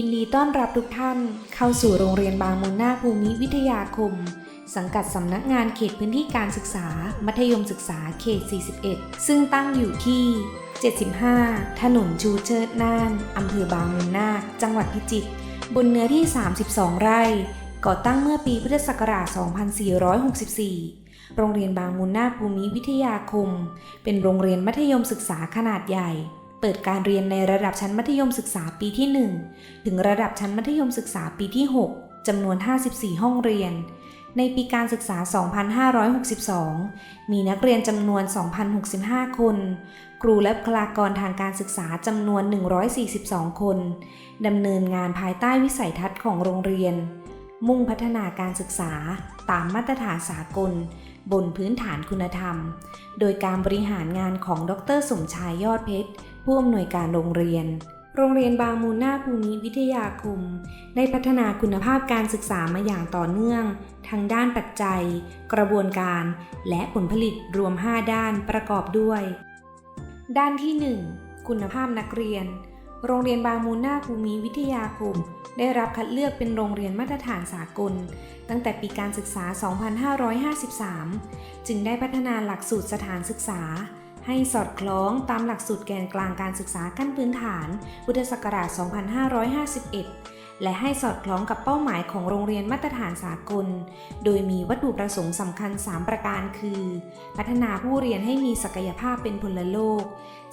ยินดีต้อนรับทุกท่าน เข้าสู่โรงเรียนบางมูลนาคภูมิวิทยาคม สังกัดสำนักงานเขตพื้นที่การศึกษา มัธยมศึกษาเขต 41 ซึ่งตั้งอยู่ที่ 75 ถนนชูเชิดน่านอำเภอบางมูลนาคจังหวัดพิจิตรบนเนื้อที่ 32 ไร่ ก่อตั้งเมื่อปีพุทธศักราช 2464โรงเรียนบางมูลนาคภูมิวิทยาคม เป็นโรงเรียนมัธยมศึกษาขนาดใหญ่ เปิดการเรียนในระดับชั้นมัธยมศึกษาปีที่ 1 ถึงระดับชั้นมัธยมศึกษาปีที่ 6 จำนวน 54 ห้องเรียน ในปีการศึกษา 2562 มีนักเรียนจำนวน 2,065 คน ครูและบุคลากรทางการศึกษาจำนวน 142 คน ดำเนินงานภายใต้วิสัยทัศน์ของโรงเรียน มุ่งพัฒนาการศึกษาตามมาตรฐานสากลบนพื้นฐานคุณธรรม โดยการบริหารงานของดรสมชายยอดเพชรผู้อำนวยการโรงเรียน โรงเรียนบางมูลนาภูมิวิทยาคม ได้พัฒนาคุณภาพการศึกษามาอย่างต่อเนื่อง ทั้งด้านปัจจัย กระบวนการ และผลผลิตรวม 5 ด้านประกอบด้วย ด้านที่ 1 คุณภาพนักเรียน โรงเรียนบางมูลนาภูมิวิทยาคมได้รับคัดเลือกเป็นโรงเรียนมาตรฐานสากล ตั้งแต่ปีการศึกษา 2553 จึงได้พัฒนาหลักสูตรสถานศึกษา ให้สอดคล้องตามหลักสูตรแกนกลางการศึกษาขั้นพื้นฐาน พุทธศักราช 2551 และให้สอดคล้องกับเป้าหมายของโรงเรียนมาตรฐานสากล โดยมีวัตถุประสงค์สำคัญ 3 ประการคือ พัฒนาผู้เรียนให้มีศักยภาพเป็นพลโลก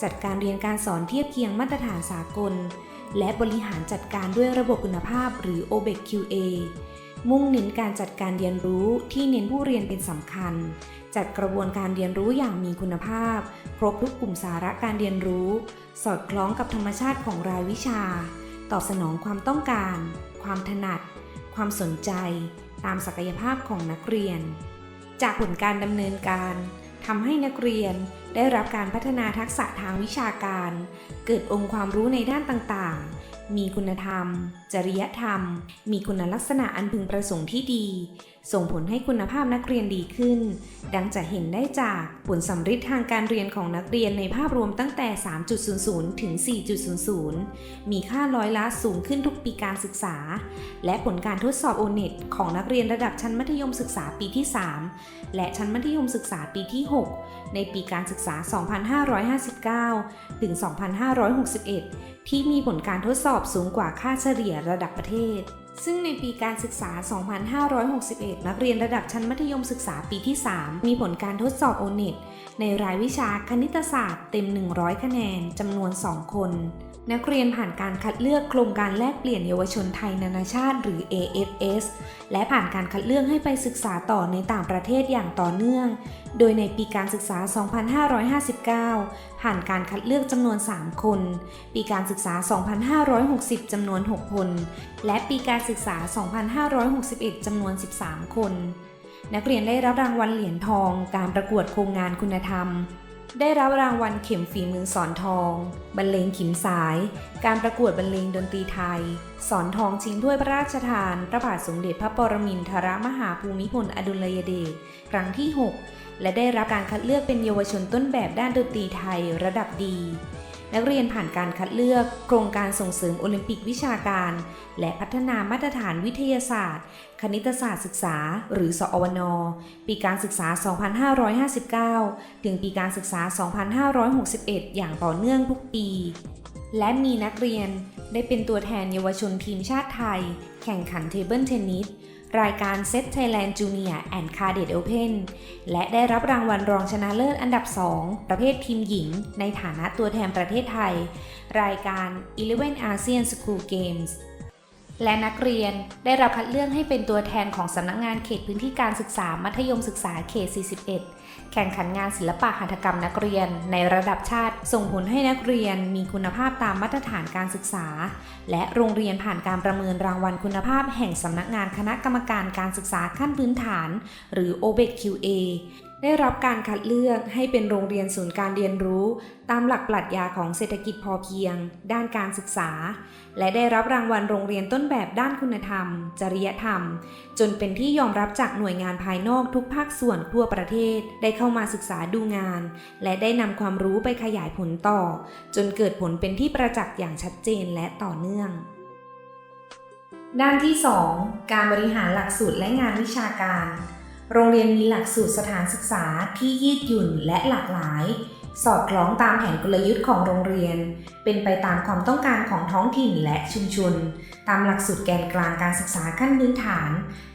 จัดการเรียนการสอนเทียบเคียงมาตรฐานสากล และบริหารจัดการด้วยระบบคุณภาพหรือ OBEQA มุ่งเน้นการจัดการเรียนรู้ที่เน้นผู้เรียนเป็นสำคัญ จัดกระบวนการเรียนรู้อย่างมีคุณภาพ ครบทุกกลุ่มสาระการเรียนรู้ สอดคล้องกับธรรมชาติของรายวิชา ตอบสนองความต้องการ ความถนัด ความสนใจ ตามศักยภาพของนักเรียน จากผลการดำเนินการทำให้นักเรียนได้รับการพัฒนาทักษะทางวิชาการ เกิดองค์ความรู้ในด้านต่างๆมีคุณธรรม จริยธรรม มีคุณลักษณะอันพึงประสงค์ที่ดี ส่งผลให้คุณภาพนักเรียนดีขึ้น ดังจะเห็นได้จากผลสัมฤทธิ์ทางการเรียนของนักเรียนในภาพรวมตั้งแต่ 3.00 ถึง 4.00 มีค่าร้อยละสูงขึ้นทุกปีการศึกษา และผลการทดสอบโอเน็ตของนักเรียนระดับชั้นมัธยมศึกษาปีที่ 3 และชั้นมัธยมศึกษาปีที่ 6 ในปีการศึกษา 2559 ถึง 2561 ที่มีผลการทดสอบสูงกว่าค่าเฉลี่ยระดับประเทศ ซึ่งในปีการศึกษา 2561 นักเรียนระดับชั้นมัธยมศึกษาปีที่ 3 มีผลการทดสอบโอเน็ตในรายวิชาคณิตศาสตร์เต็ม 100 คะแนนจำนวน 2 คน นักเรียนผ่านการคัดเลือกโครงการแลกเปลี่ยนเยาวชนไทยนานาชาติ หรือ AFS และผ่านการคัดเลือกให้ไปศึกษาต่อในต่างประเทศอย่างต่อเนื่อง โดยในปีการศึกษา 2559 ผ่านการคัดเลือกจำนวน 3 คน ปีการศึกษา 2560 จำนวน 6 คน และปีการศึกษา 2561 จำนวน 13 คน นักเรียนได้รับรางวัลเหรียญทอง การประกวดโครงงานคุณธรรม ได้รับรางวัลเข็มฝีมือสอนทอง บรรเลงขิมสาย การประกวดบรรเลงดนตรีไทย สอนทองชิงถ้วยพระราชทาน พระบาทสมเด็จพระปรมินทรมหาภูมิพลอดุลยเดช ครั้งที่ 6 และได้รับการคัดเลือกเป็นเยาวชนต้นแบบด้านดนตรีไทยระดับดี นักเรียนผ่านการคัดเลือกโครงการส่งเสริมโอลิมปิกวิชาการ และพัฒนามาตรฐานวิทยาศาสตร์ คณิตศาสตร์ศึกษา หรือสอวนปีการศึกษา 2559 ถึงปีการศึกษา 2561 อย่างต่อเนื่องทุกปี และมีนักเรียนได้เป็นตัวแทนเยาวชนทีมชาติไทย แข่งขันเทเบิลเทนนิส รายการ Set Thailand Junior and Cadet Open และได้รับรางวัลรองชนะเลิศอันดับ 2 ประเภททีมหญิง ในฐานะตัวแทนประเทศไทย รายการ11 ASEAN School Games และนักเรียนได้รับคัดเลือกให้เป็นตัวแทนของสำนักงานเขตพื้นที่การศึกษามัธยมศึกษาเขต 41 แข่งขันงานศิลปะหัตถกรรมนักเรียนในระดับชาติ ส่งผลให้นักเรียนมีคุณภาพตามมาตรฐานการศึกษา และโรงเรียนผ่านการประเมินรางวัลคุณภาพแห่งสำนักงานคณะกรรมการการศึกษาขั้นพื้นฐาน หรือ OBEQA ได้รับการคัดเลือกให้เป็นโรงเรียนศูนย์การเรียนรู้ ตามหลักปรัชญาของเศรษฐกิจพอเพียง ด้านการศึกษา และได้รับรางวัลโรงเรียนต้นแบบด้านคุณธรรม จริยธรรม จนเป็นที่ยอมรับจากหน่วยงานภายนอกทุกภาคส่วนทั่วประเทศ ได้เข้ามาศึกษาดูงาน และได้นำความรู้ไปขยายผลต่อ จนเกิดผลเป็นที่ประจักษ์อย่างชัดเจนและต่อเนื่องด้านที่ 2 การบริหารหลักสูตรและงานวิชาการ โรงเรียนมีหลักสูตรสถานศึกษาที่ยืดหยุ่นและหลากหลาย สอดคล้องตามแผนกลยุทธ์ของโรงเรียน เป็นไปตามความต้องการของท้องถิ่นและชุมชน ตามหลักสูตรแกนกลางการศึกษาขั้นพื้นฐาน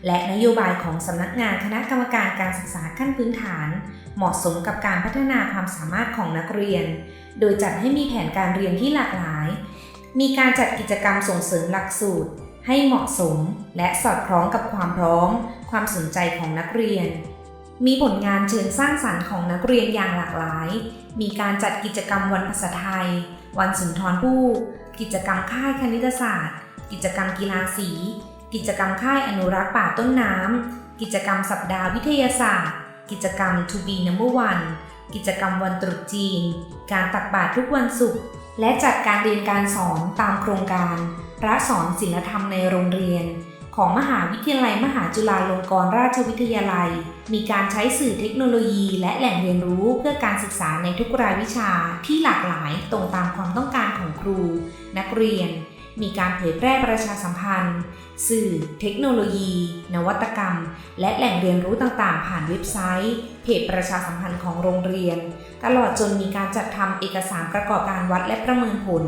และนโยบายของสำนักงานคณะกรรมการการศึกษาขั้นพื้นฐาน เหมาะสมกับการพัฒนาความสามารถของนักเรียน โดยจัดให้มีแผนการเรียนที่หลากหลาย มีการจัดกิจกรรมส่งเสริมหลักสูตรให้เหมาะสมและสอดคล้องกับความพร้อม ความสนใจของนักเรียน มีผลงานเชิงสร้างสรรค์ของนักเรียนอย่างหลากหลาย มีการจัดกิจกรรมวันภาษาไทย วันสุนทรภู่กิจกรรมค่ายคณิตศาสตร์ กิจกรรมกีฬาสี กิจกรรมค่ายอนุรักษ์ป่าต้นน้ำ กิจกรรมสัปดาห์วิทยาศาสตร์ กิจกรรม To be number one กิจกรรมวันตรุษจีน การตักบาตรทุกวันศุกร์ และจัดการเรียนการสอนตามโครงการ พระสอนศิลธรรมในโรงเรียน ของมหาวิทยาลัยมหาจุฬาลงกรณราชวิทยาลัย มีการใช้สื่อเทคโนโลยีและแหล่งเรียนรู้เพื่อการศึกษาในทุกรายวิชาที่หลากหลายตรงตามความต้องการของครู นักเรียน มีการเผยแพร่ประชาสัมพันธ์ สื่อ เทคโนโลยี นวัตกรรม และแหล่งเรียนรู้ต่างๆ ผ่านเว็บไซต์ เพจประชาสัมพันธ์ของโรงเรียน ตลอดจนมีการจัดทำเอกสารประกอบการวัดและประเมินผล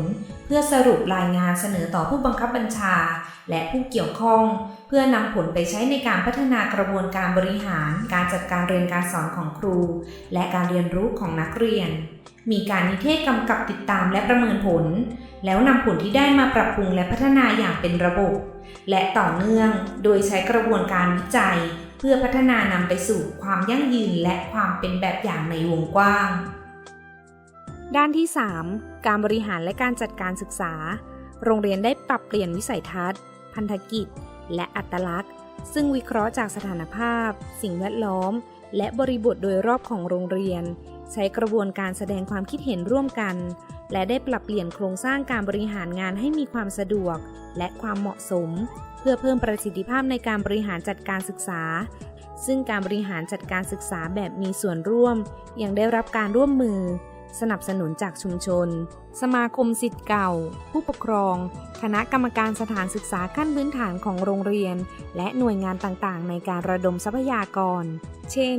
พื่อสรุปรายงานเสนอต่อผู้บังคับบัญชา และผู้เกี่ยวข้อง เพื่อนำผลไปใช้ในการพัฒนากระบวนการบริหาร การจัดการเรียนการสอนของครู และการเรียนรู้ของนักเรียน มีการนิเทศกำกับติดตามและประเมินผล แล้วนำผลที่ได้มาปรับปรุงและพัฒนาอย่างเป็นระบบ และต่อเนื่อง โดยใช้กระบวนการวิจัย เพื่อพัฒนานำไปสู่ความยั่งยืนและความเป็นแบบอย่างในวงกว้าง ด้านที่ 3 การบริหารและการจัดการศึกษา โรงเรียนได้ปรับเปลี่ยนวิสัยทัศน์ พันธกิจ และอัตลักษณ์ ซึ่งวิเคราะห์จากสถานภาพ สิ่งแวดล้อม และบริบทโดยรอบของโรงเรียน ใช้กระบวนการแสดงความคิดเห็นร่วมกัน และได้ปรับเปลี่ยนโครงสร้างการบริหารงานให้มีความสะดวก และความเหมาะสม เพื่อเพิ่มประสิทธิภาพในการบริหารจัดการศึกษาซึ่งการบริหารจัดการศึกษาแบบมีส่วนร่วม ยังได้รับการร่วมมือ สนับสนุนจากชุมชน สมาคมสิทธิ์เก่า ผู้ปกครอง คณะกรรมการสถานศึกษาขั้นพื้นฐานของโรงเรียน และหน่วยงานต่างๆ ในการระดมทรัพยากร เช่น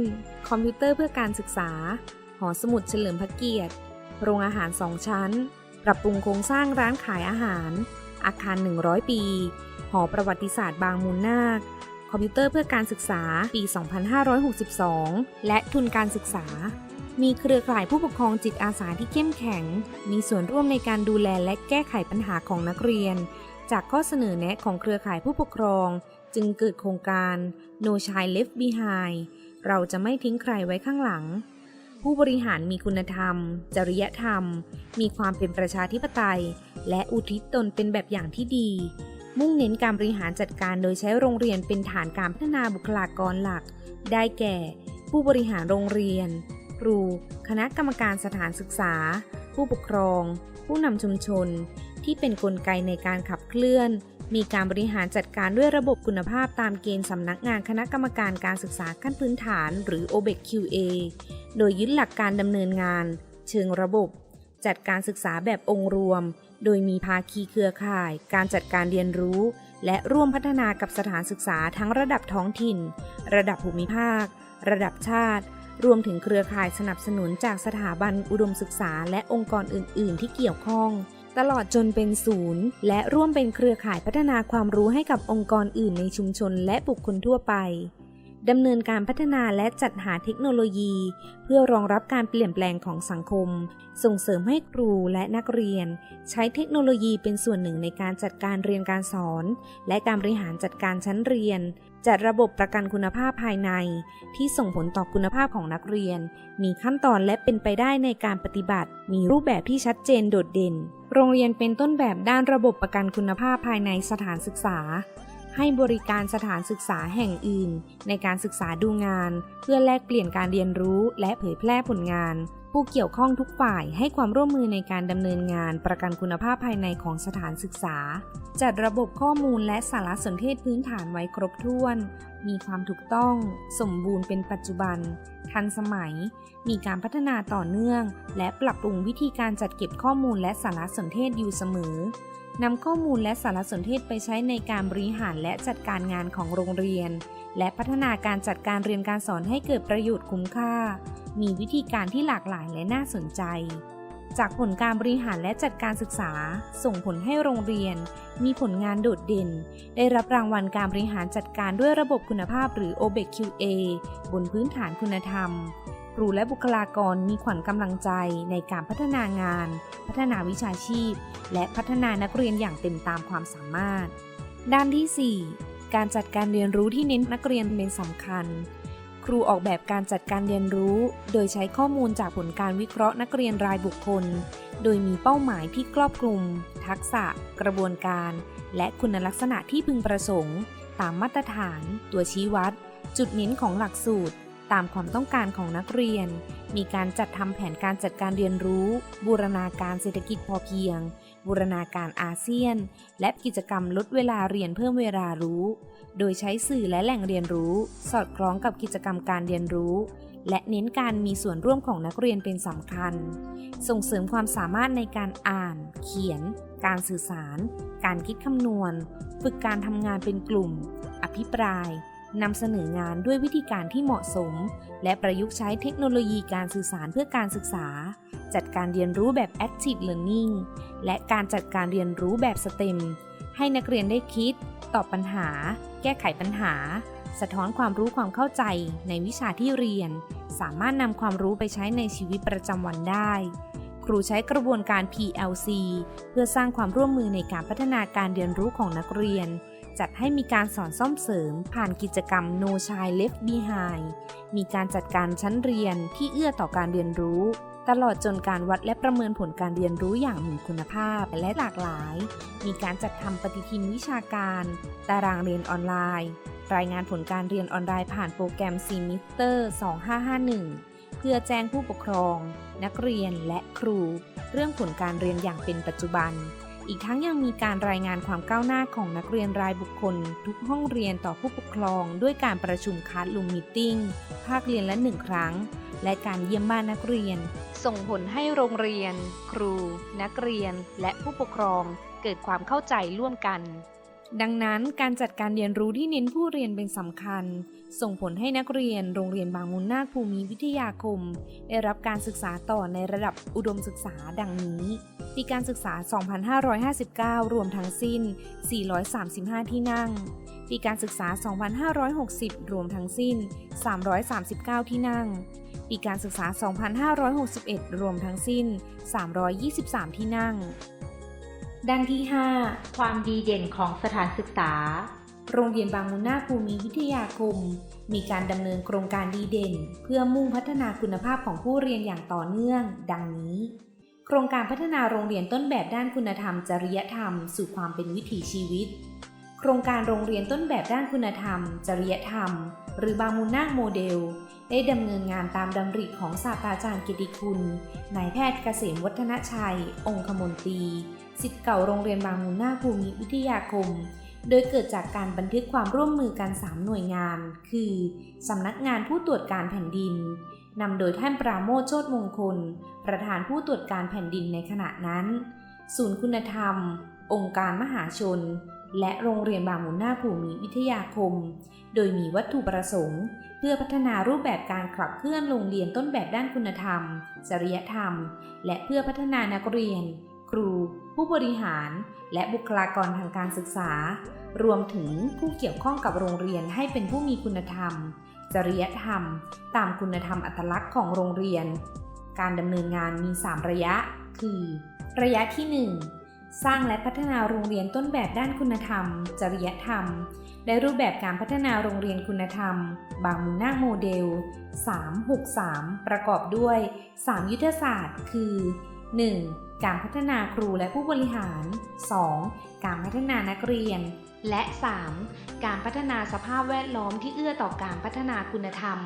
คอมพิวเตอร์เพื่อการศึกษา หอสมุดเฉลิมพระเกียรติ โรงอาหารสองชั้น ปรับปรุงโครงสร้างร้านขายอาหาร อาคาร 100 ปี หอประวัติศาสตร์บางมูลนาคคอมพิวเตอร์เพื่อการศึกษาปี 2562 และทุนการศึกษา มีเครือข่ายผู้ปกครองจิตอาสาที่เข้มแข็ง มีส่วนร่วมในการดูแลและแก้ไขปัญหาของนักเรียน จากข้อเสนอแนะของเครือข่ายผู้ปกครอง จึงเกิดโครงการ No Child Left Behind เราจะไม่ทิ้งใครไว้ข้างหลัง ผู้บริหารมีคุณธรรม จริยธรรม มีความเป็นประชาธิปไตย และอุทิศตนเป็นแบบอย่างที่ดี มุ่งเน้นการบริหารจัดการโดยใช้โรงเรียนเป็นฐานการพัฒนาบุคลากรหลัก ได้แก่ ผู้บริหารโรงเรียน ครู คณะกรรมการสถานศึกษา ผู้ปกครอง ผู้นำชุมชน ที่เป็นนกลไกในการขับเคลื่อน มีการบริหารจัดการด้วยระบบคุณภาพตามเกณฑ์สำนักงานคณะกรรมการการศึกษาขั้นพื้นฐาน หรือ OBEC-QA โดยยึดหลักการดำเนินงาน เชิงระบบ จัดการศึกษาแบบองค์รวม โดยมีภาคีเครือข่าย การจัดการเรียนรู้ และร่วมพัฒนากับสถานศึกษาทั้งระดับท้องถิ่น ระดับภูมิภาค ระดับชาติ รวมถึงเครือข่ายสนับสนุนจากสถาบันอุดมศึกษาและองค์กรอื่น ๆ ที่เกี่ยวข้อง ตลอดจนเป็นศูนย์ และร่วมเป็นเครือข่ายพัฒนาความรู้ให้กับองค์กรอื่นในชุมชนและบุคคลทั่วไปดำเนินการพัฒนาและจัดหาเทคโนโลยี เพื่อรองรับการเปลี่ยนแปลงของสังคม ส่งเสริมให้ครูและนักเรียน ใช้เทคโนโลยีเป็นส่วนหนึ่งในการจัดการเรียนการสอน และการบริหารจัดการชั้นเรียน จัดระบบประกันคุณภาพภายใน ที่ส่งผลต่อคุณภาพของนักเรียน มีขั้นตอนและเป็นไปได้ในการปฏิบัติ มีรูปแบบที่ชัดเจนโดดเด่น โรงเรียนเป็นต้นแบบด้านระบบประกันคุณภาพภายในสถานศึกษา ให้บริการสถานศึกษาแห่งอื่น ในการศึกษาดูงาน เพื่อแลกเปลี่ยนการเรียนรู้และเผยแพร่ผลงาน ผู้เกี่ยวข้องทุกฝ่ายให้ความร่วมมือในการดำเนินงานประกันคุณภาพภายในของสถานศึกษา จัดระบบข้อมูลและสารสนเทศพื้นฐานไว้ครบถ้วน มีความถูกต้อง สมบูรณ์เป็นปัจจุบัน ทันสมัย มีการพัฒนาต่อเนื่อง และปรับปรุงวิธีการจัดเก็บข้อมูลและสารสนเทศอยู่เสมอ นำข้อมูลและสารสนเทศไปใช้ในการบริหารและจัดการงานของโรงเรียน และพัฒนาการจัดการเรียนการสอนให้เกิดประโยชน์คุ้มค่า มีวิธีการที่หลากหลายและน่าสนใจ จากผลการบริหารและจัดการศึกษา ส่งผลให้โรงเรียน มีผลงานโดดเด่น ได้รับรางวัลการบริหารจัดการด้วยระบบคุณภาพหรือ OBEQ-A บนพื้นฐานคุณธรรม ครูและบุคลากรมีขวัญกำลังใจในการพัฒนางาน พัฒนาวิชาชีพ และพัฒนานักเรียนอย่างเต็มตามความสามารถ ด้านที่ 4 การจัดการเรียนรู้ที่เน้นนักเรียนเป็นสำคัญ ครูออกแบบการจัดการเรียนรู้ โดยใช้ข้อมูลจากผลการวิเคราะห์นักเรียนรายบุคคล โดยมีเป้าหมายที่ครอบคลุม ทักษะ กระบวนการ และคุณลักษณะที่พึงประสงค์ ตามมาตรฐาน ตัวชี้วัด จุดเน้นของหลักสูตร ตามความต้องการของนักเรียน มีการจัดทำแผนการจัดการเรียนรู้ บูรณาการเศรษฐกิจพอเพียง บูรณาการอาเซียน และกิจกรรมลดเวลาเรียนเพิ่มเวลารู้ โดยใช้สื่อและแหล่งเรียนรู้ สอดคล้องกับกิจกรรมการเรียนรู้ และเน้นการมีส่วนร่วมของนักเรียนเป็นสำคัญ ส่งเสริมความสามารถในการอ่าน เขียน การสื่อสาร การคิดคำนวณ ฝึกการทำงานเป็นกลุ่ม อภิปราย นำเสนองานด้วยวิธีการที่เหมาะสม และประยุกต์ใช้เทคโนโลยีการสื่อสารเพื่อการศึกษา จัดการเรียนรู้แบบ Active Learning และการจัดการเรียนรู้แบบ STEM ให้นักเรียนได้คิด ตอบปัญหา แก้ไขปัญหา สะท้อนความรู้ความเข้าใจในวิชาที่เรียน สามารถนำความรู้ไปใช้ในชีวิตประจำวันได้ ครูใช้กระบวนการ PLC เพื่อสร้างความร่วมมือในการพัฒนาการเรียนรู้ของนักเรียน จัดให้มีการสอนซ่อมเสริม ผ่านกิจกรรม No Child Left Behind มีการจัดการชั้นเรียนที่เอื้อต่อการเรียนรู้ ตลอดจนการวัดและประเมินผลการเรียนรู้อย่างมีคุณภาพและหลากหลาย มีการจัดทำปฏิทินวิชาการ ตารางเรียนออนไลน์ รายงานผลการเรียนออนไลน์ผ่านโปรแกรม Semester 2551 เพื่อแจ้งผู้ปกครอง นักเรียนและครู เรื่องผลการเรียนอย่างเป็นปัจจุบัน อีกทั้งยังมีการรายงานความก้าวหน้าของนักเรียนรายบุคคล ทุกห้องเรียนต่อผู้ปกครอง ด้วยการประชุมคัดลุมมิทติ้งภาคเรียนละหนึ่งครั้ง และการเยี่ยมบ้านนักเรียน ส่งผลให้โรงเรียน ครู นักเรียน และผู้ปกครอง เกิดความเข้าใจร่วมกัน ดังนั้นการจัดการเรียนรู้ที่เน้นผู้เรียนเป็นสำคัญ ส่งผลให้นักเรียนโรงเรียนบางมุนนาคภูมิวิทยาคม ได้รับการศึกษาต่อในระดับอุดมศึกษาดังนี้ ปีการศึกษา 2559 รวมทั้งสิ้น 435 ที่นั่ง ปีการศึกษา 2560 รวมทั้งสิ้น 339 ที่นั่ง ปีการศึกษา 2561 รวมทั้งสิ้น 323 ที่นั่ง ด้านที่ 5 ความดีเด่นของสถานศึกษา โรงเรียนบางมุนนาภูมิวิทยาคม มีการดำเนินโครงการดีเด่น เพื่อมุ่งพัฒนาคุณภาพของผู้เรียนอย่างต่อเนื่อง ดังนี้ โครงการพัฒนาโรงเรียนต้นแบบด้านคุณธรรม จริยธรรม สู่ความเป็นวิถีชีวิต โครงการโรงเรียนต้นแบบด้านคุณธรรม จริยธรรม หรือบางมุนนาโมเดล ได้ดำเนินงานตามดำริของศาสตราจารย์กิติคุณนายแพทย์เกษมวัฒนชัย องคมนตรีสิทธิ์เก่าโรงเรียนบางมุนนาภูมิวิทยาคม โดยเกิดจากการบันทึกความร่วมมือกัน 3 หน่วยงาน คือ สำนักงานผู้ตรวจการแผ่นดินนำโดยท่านปราโมทโชตมงคล ประธานผู้ตรวจการแผ่นดินในขณะนั้น ศูนย์คุณธรรม องค์การมหาชน และโรงเรียนบางมุนนาภูมิวิทยาคม โดยมีวัตถุประสงค์ เพื่อพัฒนารูปแบบการขับเคลื่อนโรงเรียนต้นแบบด้านคุณธรรม จริยธรรม และเพื่อพัฒนานักเรียน รู ผู้บริหาร และบุคลากรทางการศึกษา รวมถึงผู้เกี่ยวข้องกับโรงเรียนให้เป็นผู้มีคุณธรรม จริยธรรม ตามคุณธรรมอัตลักษณ์ของโรงเรียน การดำเนินงานมี 3 ระยะ คือ ระยะที่ 1 สร้างและพัฒนาโรงเรียนต้นแบบด้านคุณธรรม จริยธรรมได้รูปแบบการพัฒนาโรงเรียนคุณธรรม บางมุนนาโมเดล 363 ประกอบด้วย 3 ยุทธศาสตร์ คือ 1. การพัฒนาครูและผู้บริหาร 2. การพัฒนานักเรียน และ 3. การพัฒนาสภาพแวดล้อมที่เอื้อต่อการพัฒนาคุณธรรม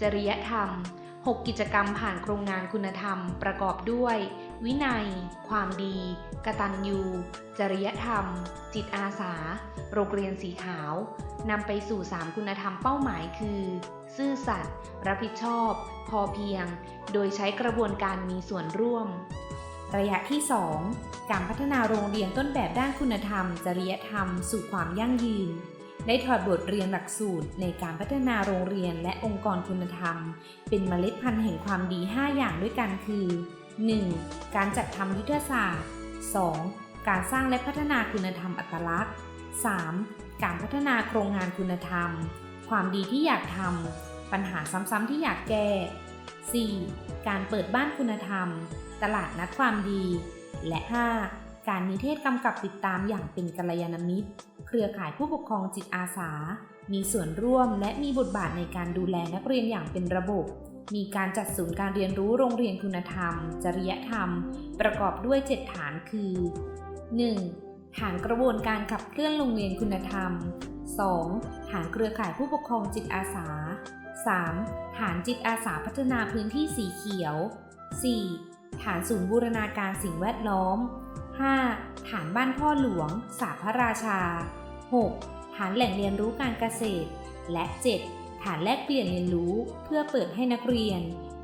จริยธรรม 6 กิจกรรมผ่านโครงงานคุณธรรม ประกอบด้วย วินัย ความดี กตัญญู จริยธรรม จิตอาสา โรงเรียนสีขาวนำไปสู่ 3 คุณธรรมเป้าหมายคือ ซื่อสัตย์รับผิดชอบ พอเพียง โดยใช้กระบวนการมีส่วนร่วม ระยะที่ 2 การพัฒนาโรงเรียนต้นแบบด้านคุณธรรม จริยธรรม สู่ความยั่งยืน ได้ถอดบทเรียนหลักสูตรในการพัฒนาโรงเรียนและองค์กรคุณธรรม เป็นเมล็ดพันธุ์แห่งความดี 5 อย่างด้วยกันคือ 1. การจัดทำยุทธศาสตร์ 2. การสร้างและพัฒนาคุณธรรมอัตลักษณ์ 3. การพัฒนาโครงงานคุณธรรม ความดีที่อยากทำ ปัญหาซ้ำๆที่อยากแก้ 4. การเปิดบ้านคุณธรรม ตลาดนัดความดี และ 5. การนิเทศกำกับติดตามอย่างเป็นกัลยาณมิตร เครือข่ายผู้ปกครองจิตอาสา มีส่วนร่วมและมีบทบาทในการดูแลนักเรียนอย่างเป็นระบบ มีการจัดศูนย์การเรียนรู้โรงเรียนคุณธรรม จริยธรรม ประกอบด้วย 7 ฐานคือ 1. ฐานกระบวนการขับเคลื่อนโรงเรียนคุณธรรม 2. ฐานเครือข่ายผู้ปกครองจิตอาสา 3. ฐานจิตอาสาพัฒนาพื้นที่สีเขียว 4. ฐานศูนย์บูรณาการสิ่งแวดล้อม 5. ฐานบ้านพ่อหลวง สาพระราชา 6. ฐานแหล่งเรียนรู้การเกษตร และ 7. ฐานแลกเปลี่ยนเรียนรู้เพื่อเปิดให้นักเรียน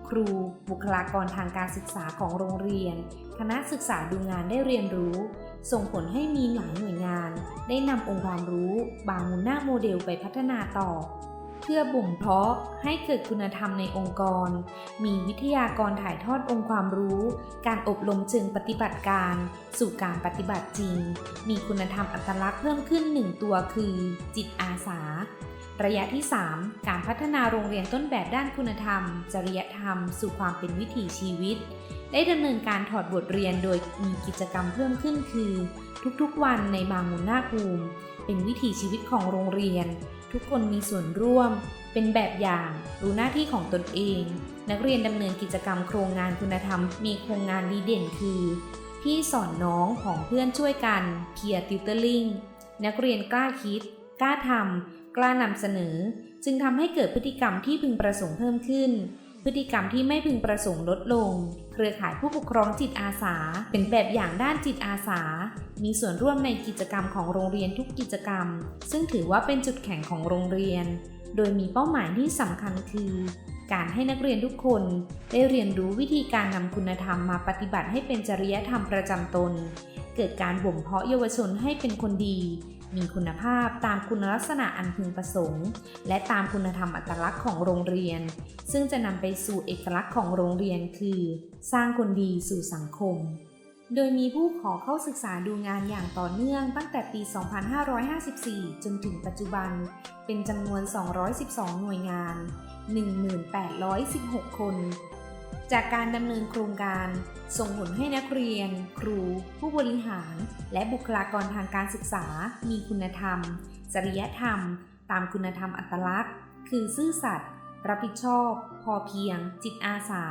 ครู บุคลากรทางการศึกษาของโรงเรียน คณะศึกษาดูงานได้เรียนรู้ ส่งผลให้มีหลายหน่วยงาน ได้นำองค์ความรู้ บางมุนหน้าโมเดลไปพัฒนาต่อ เพื่อบ่มเพาะให้เกิดคุณธรรมในองค์กร มีวิทยากรถ่ายทอดองค์ความรู้ การอบรมเชิงปฏิบัติการ สู่การปฏิบัติจริง มีคุณธรรมอัตลักษณ์เพิ่มขึ้นหนึ่งตัวคือ จิตอาสา ระยะที่ 3 การพัฒนาโรงเรียนต้นแบบด้านคุณธรรม จริยธรรม สู่ความเป็นวิถีชีวิต ได้ดำเนินการถอดบทเรียนโดยมีกิจกรรมเพิ่มขึ้นคือ ทุกๆวันในบางมุนนาภูมิ เป็นวิถีชีวิตของโรงเรียน ทุกคนมีส่วนร่วม เป็นแบบอย่าง รู้หน้าที่ของตนเอง นักเรียนดำเนินกิจกรรมโครงงานคุณธรรม มีโครงงานดีเด่นคือ พี่สอนน้องของเพื่อนช่วยกัน peer tutoring นักเรียนกล้าคิด กล้าทำ กล้านำเสนอ จึงทำให้เกิดพฤติกรรมที่พึงประสงค์เพิ่มขึ้น พฤติกรรมที่ไม่พึงประสงค์ลดลง เครือข่ายผู้ปกครองจิตอาสา เป็นแบบอย่างด้านจิตอาสา มีส่วนร่วมในกิจกรรมของโรงเรียนทุกกิจกรรม ซึ่งถือว่าเป็นจุดแข็งของโรงเรียน โดยมีเป้าหมายที่สำคัญคือ การให้นักเรียนทุกคนได้เรียนรู้วิธีการนำคุณธรรมมาปฏิบัติให้เป็นจริยธรรมประจำตน เกิดการบ่มเพาะเยาวชนให้เป็นคนดี มีคุณภาพตามคุณลักษณะอันพึงประสงค์ และตามคุณธรรมอัตลักษณ์ของโรงเรียน ซึ่งจะนำไปสู่เอกลักษณ์ของโรงเรียนคือ สร้างคนดีสู่สังคม โดยมีผู้ขอเข้าศึกษาดูงานอย่างต่อเนื่องตั้งแต่ปี 2554 จนถึงปัจจุบัน เป็นจำนวน 212 หน่วยงาน 1,816 คน จากการดำเนินโครงการ ส่งผลให้นักเรียน ครู ผู้บริหาร และบุคลากรทางการศึกษา มีคุณธรรม จริยธรรม ตามคุณธรรมอัตลักษณ์ คือซื่อสัตย์รับผิดชอบ พอเพียง จิตอาสา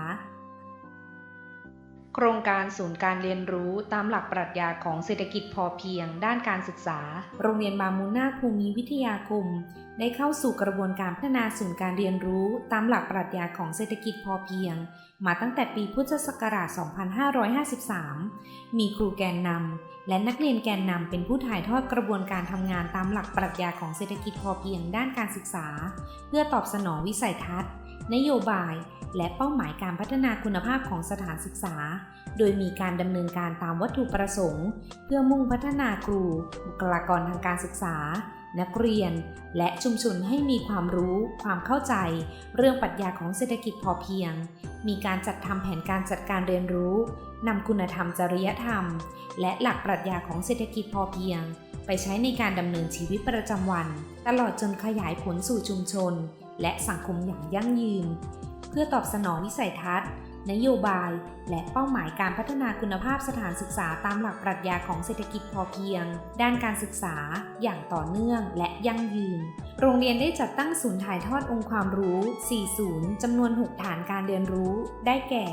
ครงการศูนย์การเรียนรู้ตามหลักปรัชญาของเศรษฐกิจพอเพียง ด้านการศึกษา โรงเรียนบามูน่าภูมิวิทยาคม ได้เข้าสู่กระบวนการพัฒนาศูนย์การเรียนรู้ ตามหลักปรัชญาของเศรษฐกิจพอเพียง มาตั้งแต่ปีพุทธศักราช 2553 มีครูแกนนำและนักเรียนแกนนำเป็นผู้ถ่ายทอดกระบวนการทำงานตามหลักปรัชญาของเศรษฐกิจพอเพียงด้านการศึกษา เพื่อตอบสนองวิสัยทัศน์ นโยบาย และเป้าหมายการพัฒนาคุณภาพของสถานศึกษา โดยมีการดำเนินการตามวัตถุประสงค์ เพื่อมุ่งพัฒนาครู บุคลากรทางการศึกษา นักเรียน และชุมชนให้มีความรู้ ความเข้าใจ เรื่องปรัชญาของเศรษฐกิจพอเพียง มีการจัดทำแผนการจัดการเรียนรู้นำคุณธรรมจริยธรรม และหลักปรัชญาของเศรษฐกิจพอเพียง ไปใช้ในการดำเนินชีวิตประจำวัน ตลอดจนขยายผลสู่ชุมชน และสังคมอย่างยั่งยืน เพื่อตอบสนองวิสัยทัศน์ นโยบาย และเป้าหมายการพัฒนาคุณภาพสถานศึกษาตามหลักปรัชญาของเศรษฐกิจพอเพียง ด้านการศึกษาอย่างต่อเนื่องและยั่งยืน โรงเรียนได้จัดตั้งศูนย์ถ่ายทอดองค์ความรู้ 4 ศูนย์จำนวน 6 ฐานการเรียนรู้ ได้แก่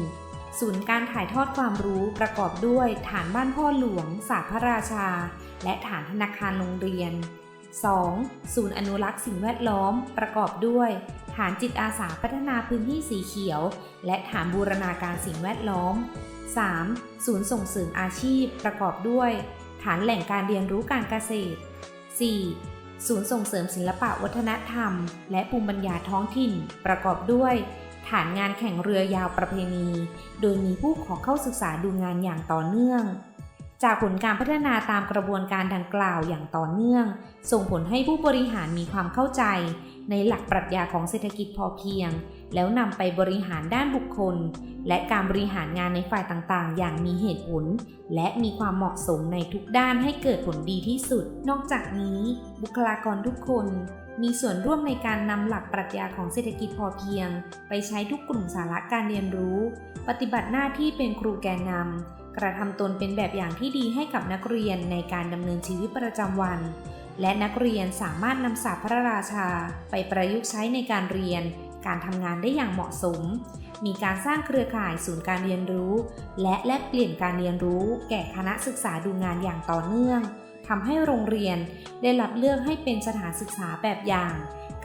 1. ศูนย์การถ่ายทอดความรู้ประกอบด้วยฐานบ้านพ่อหลวงสาพระราชา และฐานธนาคารโรงเรียน 2. ศูนย์อนุรักษ์สิ่งแวดล้อม ประกอบด้วย ฐานจิตอาสาพัฒนาพื้นที่สีเขียว และฐานบูรณาการสิ่งแวดล้อม 3. ศูนย์ส่งเสริมอาชีพ ประกอบด้วย ฐานแหล่งการเรียนรู้การเกษตร 4. ศูนย์ส่งเสริมศิลปะวัฒนธรรม และภูมิปัญญาท้องถิ่น ประกอบด้วย ฐานงานแข่งเรือยาวประเพณี โดยมีผู้ขอเข้าศึกษาดูงานอย่างต่อเนื่อง จากผลการพัฒนาตามกระบวนการดังกล่าวอย่างต่อเนื่อง ส่งผลให้ผู้บริหารมีความเข้าใจ ในหลักปรัชญาของเศรษฐกิจพอเพียง แล้วนำไปบริหารด้านบุคคล และการบริหารงานในฝ่ายต่างๆ อย่างมีเหตุผล และมีความเหมาะสมในทุกด้านให้เกิดผลดีที่สุด นอกจากนี้ บุคลากรทุกคนมีส่วนร่วมในการนำหลักปรัชญาของเศรษฐกิจพอเพียง ไปใช้ทุกกลุ่มสาระการเรียนรู้ ปฏิบัติหน้าที่เป็นครูแกนนำ กระทำตนเป็นแบบอย่างที่ดีให้กับนักเรียนในการดำเนินชีวิตประจำวัน และนักเรียนสามารถนำศาสตร์พระราชา ไปประยุกต์ใช้ในการเรียน การทำงานได้อย่างเหมาะสม มีการสร้างเครือข่ายศูนย์การเรียนรู้ และแลกเปลี่ยนการเรียนรู้ แก่คณะศึกษาดูงานอย่างต่อเนื่องทำให้โรงเรียนได้รับเลือกให้เป็นสถานศึกษาแบบอย่าง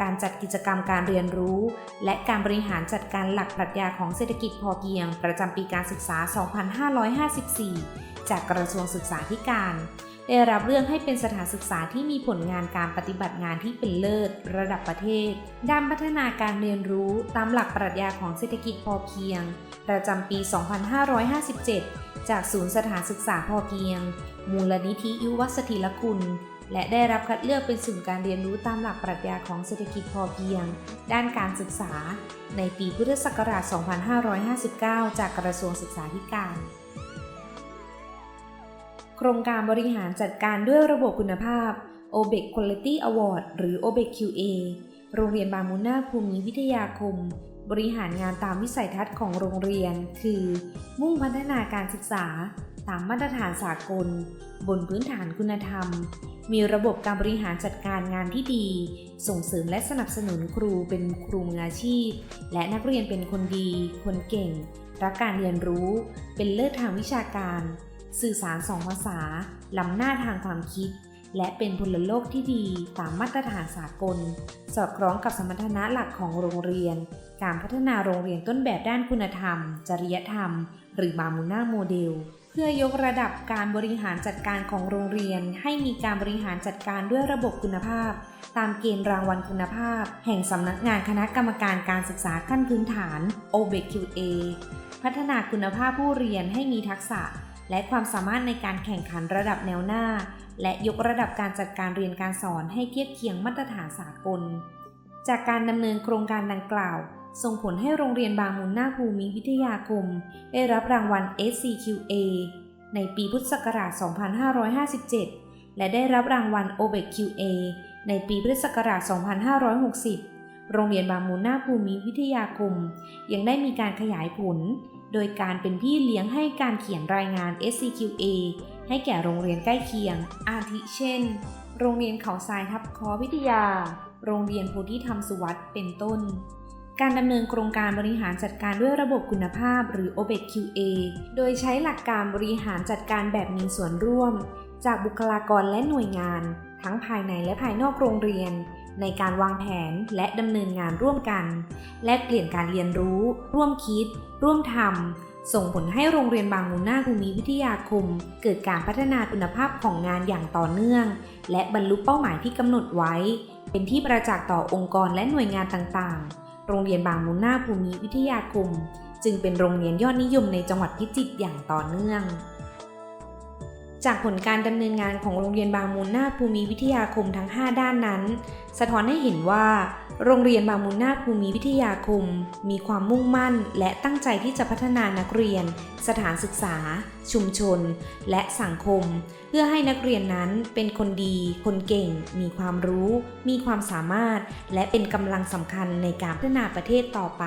การจัดกิจกรรมการเรียนรู้ และการบริหารจัดการหลักปรัชญาของเศรษฐกิจพอเพียง ประจำปีการศึกษา 2554 จากกระทรวงศึกษาธิการ ได้รับเรื่องให้เป็นสถานศึกษาที่มีผลงานการปฏิบัติงานที่เป็นเลิศ ระดับประเทศ ด้านพัฒนาการเรียนรู้ตามหลักปรัชญาของเศรษฐกิจพอเพียง ประจำปี 2557 จากศูนย์สถานศึกษาพอเพียง มูลนิธิยุวสถิรคุณ และได้รับคัดเลือกเป็นศูนย์การเรียนรู้ตามหลักปรัชญาของเศรษฐกิจพอเพียง ด้านการศึกษา ในปีพุทธศักราช 2559 จากกระทรวงศึกษาธิการ โครงการบริหารจัดการด้วยระบบคุณภาพ OBEC Quality Award หรือ OBEC QA โรงเรียนบางมุนาภูมิวิทยาคม บริหารงานตามวิสัยทัศน์ของโรงเรียน คือ มุ่งพัฒนาการศึกษา ตามมาตรฐานสากล บนพื้นฐานคุณธรรม มีระบบการบริหารจัดการงานที่ดี ส่งเสริมและสนับสนุนครูเป็นครูมืออาชีพ และนักเรียนเป็นคนดี คนเก่ง รักการเรียนรู้ เป็นเลิศทางวิชาการ สื่อสารสองภาษา ล้ำหน้าทางความคิด และเป็นพลโลกที่ดีตามมาตรฐานสากล สอดคล้องกับสมรรถนะหลักของโรงเรียน การพัฒนาโรงเรียนต้นแบบด้านคุณธรรม จริยธรรม หรือมามูน่าโมเดล เพื่อยกระดับการบริหารจัดการของโรงเรียน ให้มีการบริหารจัดการด้วยระบบคุณภาพ ตามเกณฑ์รางวัลคุณภาพ แห่งสำนักงานคณะกรรมการการศึกษาขั้นพื้นฐาน OBQA พัฒนาคุณภาพผู้เรียนให้มีทักษะ และความสามารถในการแข่งขันระดับแนวหน้า และยกระดับการจัดการเรียนการสอนให้เทียบเคียงมาตรฐานสากล จากการดำเนินโครงการดังกล่าว ส่งผลให้โรงเรียนบางมุนนาภูมิวิทยาคม ได้รับรางวัล SCQA ในปีพุทธศักราช 2557 และได้รับรางวัล OBEQ-A ในปีพุทธศักราช 2560 โรงเรียนบางมูลนาภูมิวิทยาคม ยังได้มีการขยายผล โดยการเป็นพี่เลี้ยงให้การเขียนรายงาน SCQA ให้แก่โรงเรียนใกล้เคียง อาทิเช่น โรงเรียนเขาทรายทับคอวิทยา โรงเรียนโพธิธรรมสุวัตเป็นต้น การดำเนินโครงการบริหารจัดการด้วยระบบคุณภาพหรือ OBEQ-A โดยใช้หลักการบริหารจัดการแบบมีส่วนร่วม จากบุคลากรและหน่วยงาน ทั้งภายในและภายนอกโรงเรียน ในการวางแผนและดำเนินงานร่วมกัน แลกเปลี่ยนการเรียนรู้ ร่วมคิด ร่วมทำส่งผลให้โรงเรียนบางมูนาภูมิวิทยาคม เกิดการพัฒนาคุณภาพของงานอย่างต่อเนื่อง และบรรลุเป้าหมายที่กำหนดไว้ เป็นที่ประจักษ์ต่อองค์กรและหน่วยงานต่างๆ โรงเรียนบางมูลนาภูมิวิทยาคม จึงเป็นโรงเรียนยอดนิยมในจังหวัดพิจิตรอย่างต่อเนื่อง จากผลการดำเนินงานของโรงเรียนบางมูลนาคภูมิวิทยาคมทั้ง 5 ด้านนั้น สะท้อนให้เห็นว่า โรงเรียนบางมูลนาคภูมิวิทยาคม มีความมุ่งมั่น และตั้งใจที่จะพัฒนานักเรียน สถานศึกษา ชุมชน และสังคม เพื่อให้นักเรียนนั้นเป็นคนดี คนเก่ง มีความรู้ มีความสามารถ และเป็นกำลังสำคัญในการพัฒนาประเทศต่อไป